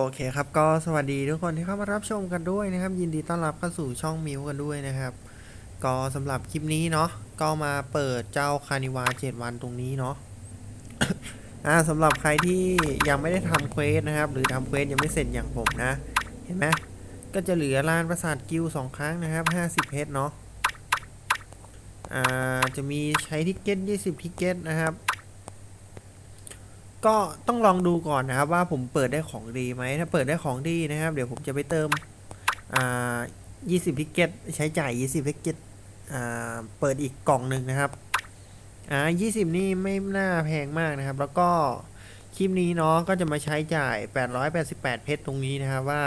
โอเคครับก็สวัสดีทุกคนที่เข้ามารับชมกันด้วยนะครับ ยินดีต้อนรับเข้าสู่ช่องมิวกันด้วยนะครับ ก็สำหรับคลิปนี้เนาะก็มาเปิดเจ้าคานิวาเจ็ดวันตรงนี้เนาะอ่าสำหรับใครที่ยังไม่ได้ทำเควสนะครับ หรือทำเควสยังไม่เสร็จอย่างผมนะ เห็นไหมก็จะเหลือลานประสาทกิลสองครั้งนะครับห้าสิบเพชรเนาะอ่าจะมีใช้ทิกเก็ตยี่สิบทิกเก็ตนะครับ ก็ต้องลองดูก่อนนะครับว่าผมเปิดได้ของดีไหมถ้าเปิดได้ของดีนะครับ เดี๋ยวผมจะไปเติมอ่า20ทิกเก็ตใช้จ่าย 20ทิกเก็ตอ่าเปิดอีกกล่องหนึ่งนะครับอ่า20 นี่ไม่น่าแพงมากนะครับ แล้วก็คลิปนี้เนาะก็จะมาใช้จ่าย 888 เพชรตรงนี้นะครับว่า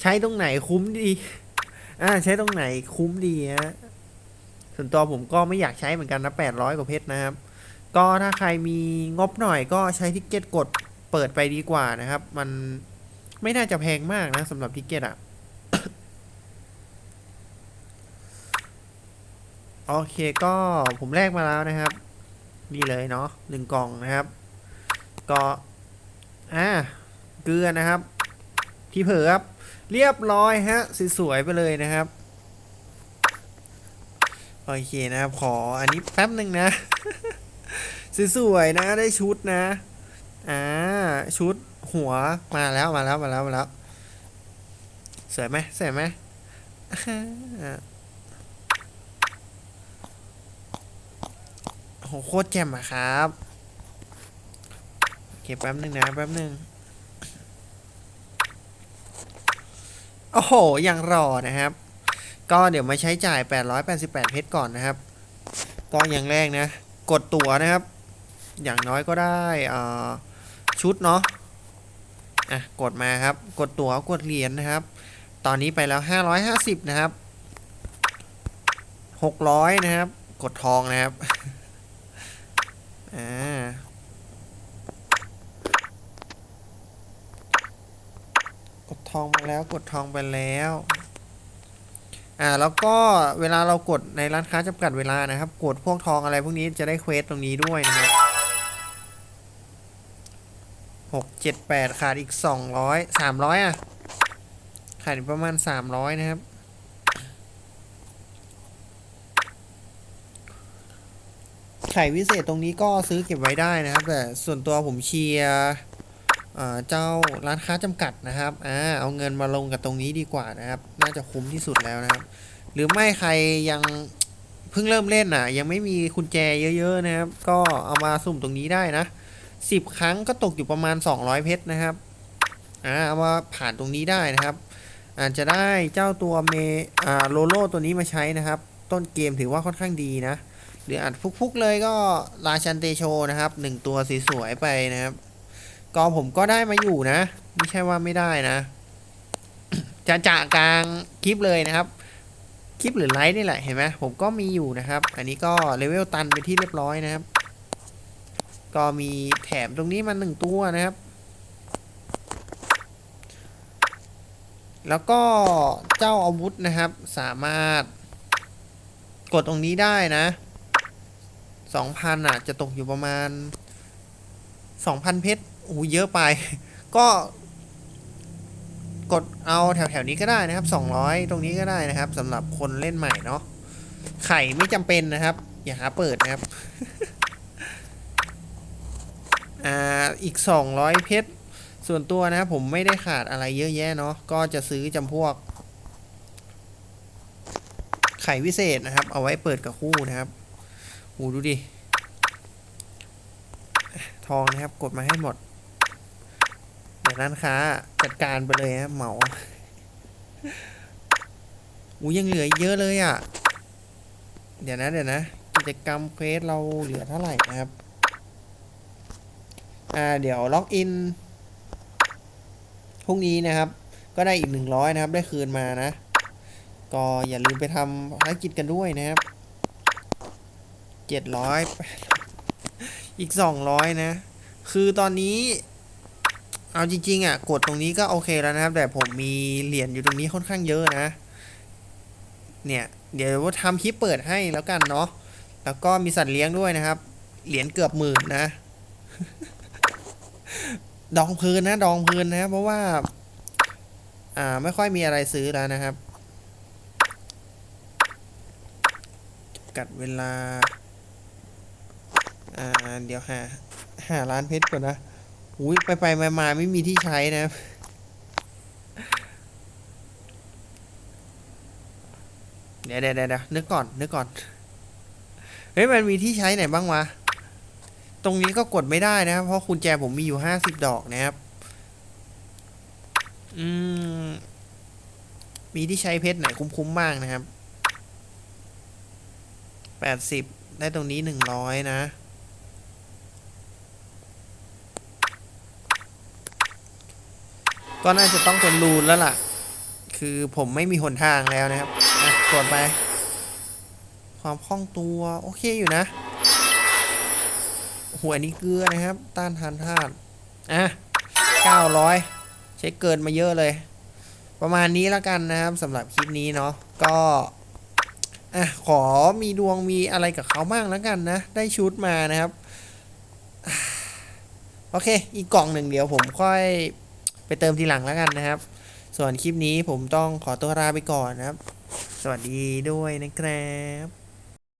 ใช้ตรงไหนคุ้มดีอ่าใช้ตรงไหนคุ้มดีฮะส่วนตัวผมก็ไม่อยากใช้เหมือนกันนะ800 กว่าเพชรนะครับ ก็ถ้าใครมีงบหน่อยก็ใช้ทิกเก็ตกดเปิดไปดีกว่านะครับ มันไม่น่าจะแพงมากนะสำหรับทิกเก็ตอะโอเคก็ผมแลกมาแล้วนะครับ นี่เลยเนาะหนึ่งกล่องนะครับ ก็อ่าเกลือนะครับ ที่เผลอครับ เรียบร้อยฮะสวยๆไปเลยนะครับ โอเคนะครับ ขออันนี้แป๊บหนึ่งนะ สวยๆนะได้ชุดนะ อ่า ชุดหัวมาแล้วมาแล้วมาแล้วมาแล้วสวยไหมสวยไหมโหโคตรแจ่มอะครับโอเคแป๊บหนึ่งนะแป๊บหนึ่งโอ้โหยังรอนะครับ ก็เดี๋ยวมาใช้จ่าย 888 เพชรก่อนนะครับ ก็อย่างแรกนะ กดตั๋วนะครับ อย่างน้อยก็ได้ชุดเนาะอะกดมาครับ กดตั๋วกดเหรียญนะครับ ตอนนี้ไปแล้ว 550 นะครับ 600 นะครับ กดทองนะครับอ่ากดทองมาแล้วกดทองไปแล้ว อ่าแล้วก็เวลาเรากดในร้านค้าจำกัดเวลานะครับ กดพวกทองอะไรพวกนี้จะได้เควสตรงนี้ด้วยนะครับ หกเจ็ดแปดขาดอีกสองร้อยสามร้อยอะ ขาดอีกประมาณสามร้อยนะครับ ไข่วิเศษตรงนี้ก็ซื้อเก็บไว้ได้นะครับ แต่ส่วนตัวผมเชียร์เจ้าร้านค้าจำกัดนะครับอ่าเอาเงินมาลงกับตรงนี้ดีกว่านะครับ น่าจะคุ้มที่สุดแล้วนะครับ หรือไม่ใครยังเพิ่งเริ่มเล่นอะ ยังไม่มีกุญแจเยอะ ๆ นะครับ ก็เอามาสุ่มตรงนี้ได้นะ สิบครั้งก็ตกอยู่ประมาณ 200 เพชรนะครับอ่าเอามาผ่านตรงนี้ได้นะครับ อาจจะได้เจ้าตัวเมอ่าโลโลตัวนี้มาใช้นะครับ ต้นเกมถือว่าค่อนข้างดีนะ หรืออาจฟุกๆเลยก็ราชันเตโชนะครับหนึ่งตัวสวยๆไปนะครับ ก็ผมก็ได้มาอยู่นะ ไม่ใช่ว่าไม่ได้นะจะจากกลางคลิปเลยนะครับ คลิปหรือไลฟ์นี่แหละเห็นไหมผมก็มีอยู่นะครับ อันนี้ก็เลเวลตันไปที่เรียบร้อยนะครับ ก็มีแถมตรงนี้มาหนึ่งตัวนะครับ แล้วก็เจ้าอาวุธนะครับสามารถกดตรงนี้ได้นะสองพันอะ จะตกอยู่ประมาณสองพันเพชรโอ้เยอะไป ก็กดเอาแถวๆนี้ก็ได้นะครับสองร้อยตรงนี้ก็ได้นะครับสำหรับคนเล่นใหม่เนาะไข่ไม่จำเป็นนะครับ อย่าหาเปิดนะครับ อ่าอีก 200 เพชร ส่วนตัวนะครับผมไม่ได้ขาดอะไรเยอะแยะเนาะก็จะซื้อจำพวก ไข่วิเศษนะครับ เอาไว้เปิดกับคู่นะครับโหดูดิ ทองนะครับกดมาให้หมดเดี๋ยวร้านค้าจัดการไปเลยนะเหมาอูยังเหลือเยอะเลยอะ่ะ เดี๋ยวนะเดี๋ยวนะ กิจกรรมเควสเราเหลือเท่าไหร่นะครับ อ่าเดี๋ยวล็อกอินพรุ่งนี้นะครับ ก็ได้อีกหนึ่งร้อยนะครับ ได้คืนมานะ ก็อย่าลืมไปทำภารกิจกันด้วยนะครับเจ็ดร้อยอีกสองร้อยนะ คือตอนนี้เอาจริงๆอะกดตรงนี้ก็โอเคแล้วนะครับ แต่ผมมีเหรียญอยู่ตรงนี้ค่อนข้างเยอะนะ เนี่ยเดี๋ยวว่าทำคลิปเปิดให้แล้วกันเนาะแล้วก็มีสัตว์เลี้ยงด้วยนะครับ เหรียญเกือบหมื่นนะ ดองพื้นนะ ดองพื้นนะเพราะว่า อ่าไม่ค่อยมีอะไรซื้อแล้วนะครับกัดเวลา อ่า เดี๋ยวหา หาร้านเพชรก่อนนะ อุ้ยไปไปมามาไม่มีที่ใช้นะครับเดี๋ยวเดี๋ยวเดี๋ยวนึกก่อน นึกก่อน เฮ้ย มันมีที่ใช้ไหนบ้างวะ ตรงนี้ก็กดไม่ได้นะครับ เพราะกุญแจผมมีอยู่ห้าสิบดอกนะครับ อืม มีที่ใช้เพชรไหนคุ้มๆบ้างนะครับแปดสิบได้ตรงนี้หนึ่งร้อยนะ ก็น่าจะต้องเป็นรูนแล้วล่ะ คือผมไม่มีหนทางแล้วนะครับอะกดไป ความคล่องตัว โอเคอยู่นะ หัวนี้เกลือนะครับ ต้านทานธาตุอะเก้าร้อยใช้เกินมาเยอะเลย ประมาณนี้แล้วกันนะครับสำหรับคลิปนี้เนาะก็อะขอมีดวงมีอะไรกับเขาบ้างแล้วกันนะ ได้ชุดมานะครับ โอเค อีกกล่องหนึ่งเดี๋ยวผมค่อยไปเติมทีหลังแล้วกันนะครับ ส่วนคลิปนี้ผมต้องขอตัวลาไปก่อนนะครับ สวัสดีด้วยนะครับ